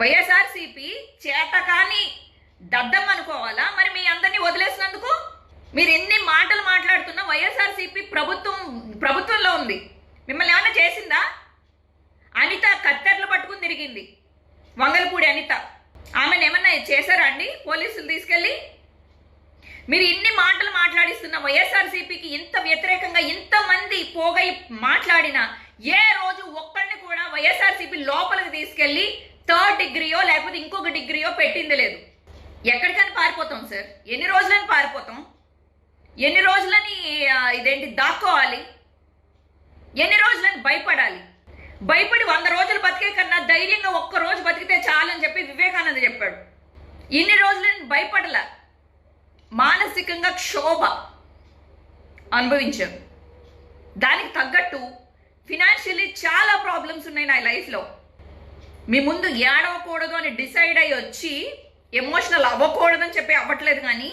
వైఎస్ఆర్సీపీ చేతకాని దద్దం అనుకోవాలా? మరి మీ అందరినీ వదిలేసినందుకు మీరు ఎన్ని మాటలు మాట్లాడుతున్నా వైఎస్ఆర్సీపీ ప్రభుత్వం ప్రభుత్వంలో ఉంది. మిమ్మల్ని ఏమైనా చేసిందా? అనిత కత్తెరలు పట్టుకుని తిరిగింది. వంగలపూడి అనిత. ఆమెను ఏమన్నా చేశారా అండి? పోలీసులు తీసుకెళ్ళి? మీరు ఇన్ని మాటలు మాట్లాడిస్తున్న వైఎస్ఆర్సీపీకి ఇంత వ్యతిరేకంగా ఇంతమంది పోగై మాట్లాడినా ఏ రోజు ఒక్కడిని కూడా వైఎస్ఆర్సీపీ లోపలికి తీసుకెళ్ళి థర్డ్ డిగ్రీయో లేకపోతే ఇంకొక డిగ్రీయో పెట్టింది లేదు. ఎక్కడికైనా పారిపోతాం సార్. ఎన్ని రోజులని పారిపోతాం. ఎన్ని రోజులని ఇదేంటి దాక్కోవాలి. ఎన్ని రోజులని భయపడాలి. భయపడి వంద రోజులు బతికే కన్నా ధైర్యంగా ఒక్క రోజు బతికితే చాలని చెప్పి వివేకానంద చెప్పాడు. ఇన్ని రోజులని భయపడలా. మానసికంగా క్షోభ అనుభవించాను దానికి తగ్గట్టు ఫినాన్షియల్లీ చాలా ప్రాబ్లమ్స్ ఉన్నాయి నా లైఫ్లో. మీ ముందు ఏడవకూడదు అని డిసైడ్ అయ్యి వచ్చి ఎమోషనల్ అవ్వకూడదని చెప్పి అవ్వట్లేదు కానీ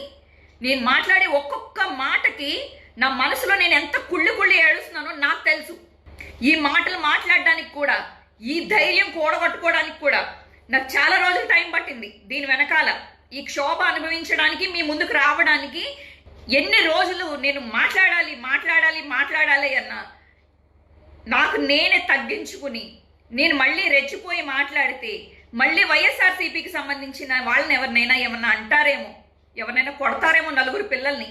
నేను మాట్లాడే ఒక్కొక్క మాటకి నా మనసులో నేను ఎంత కుళ్ళి కుళ్ళి ఏడుస్తున్నానో నాకు తెలుసు. ఈ మాటలు మాట్లాడడానికి కూడా ఈ ధైర్యం కూడగట్టుకోవడానికి కూడా నాకు చాలా రోజులు టైం పట్టింది. దీని వెనకాల ఈ క్షోభ అనుభవించడానికి మీ ముందుకు రావడానికి ఎన్ని రోజులు నేను మాట్లాడాలి మాట్లాడాలి మాట్లాడాలి అన్న నాకు నేనే తగ్గించుకుని నేను మళ్ళీ రెచ్చిపోయి మాట్లాడితే మళ్ళీ వైఎస్ఆర్సీపీకి సంబంధించిన వాళ్ళని ఎవరినైనా ఏమన్నా అంటారేమో? ఎవరినైనా కొడతారేమో నలుగురు పిల్లల్ని?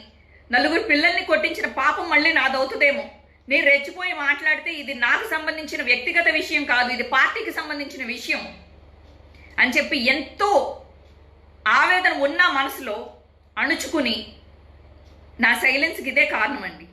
నలుగురు పిల్లల్ని కొట్టించిన పాపం మళ్ళీ నాదవుతుందేమో? నేను రెచ్చిపోయి మాట్లాడితే ఇది నాకు సంబంధించిన వ్యక్తిగత విషయం కాదు ఇది పార్టీకి సంబంధించిన విషయం. అని చెప్పి ఎంతో ఆవేదన ఉన్న మనసులో అణుచుకుని నా సైలెన్స్కి ఇదే కారణం అండి